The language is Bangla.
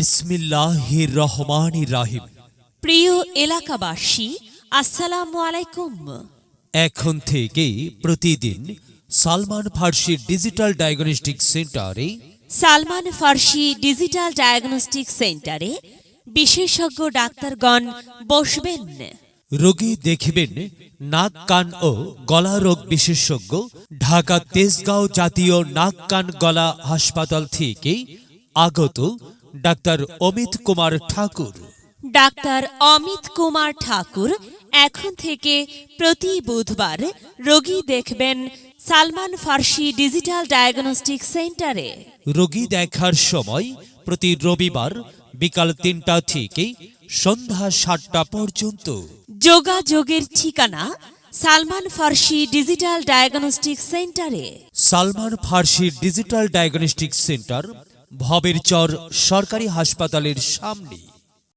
বিসমিল্লাহির রহমানির রাহিম। প্রিয় এলাকাবাসী আসসালামু আলাইকুম। এখন থেকে প্রতিদিন সালমান ফার্সি ডিজিটাল ডায়াগনস্টিক সেন্টারে সালমান ফার্সি ডিজিটাল ডায়াগনস্টিক সেন্টারে বিশেষজ্ঞ ডাক্তারগণ বসবেন। রোগী দেখিবেন নাক কান ও গলা রোগ বিশেষজ্ঞ ঢাকা তেজগাঁও জাতীয় নাক কান গলা হাসপাতাল থেকে আগত ডাক্তার অমিত কুমার ঠাকুর। ডাক্তার অমিত কুমার ঠাকুর এখন থেকে প্রতি বুধবার রোগী দেখবেন সালমান ফার্সি ডিজিটাল ডায়াগনস্টিক সেন্টারে। রোগী দেখার সময় প্রতি রবিবার বিকাল তিনটা থেকে সন্ধ্যা সাতটা পর্যন্ত। যোগাযোগের ঠিকানা সালমান ফার্সি ডিজিটাল ডায়াগনস্টিক সেন্টারে। Salman Farsi digital diagnostic center Bhaber Char সরকারি হাসপাতালের সামনে।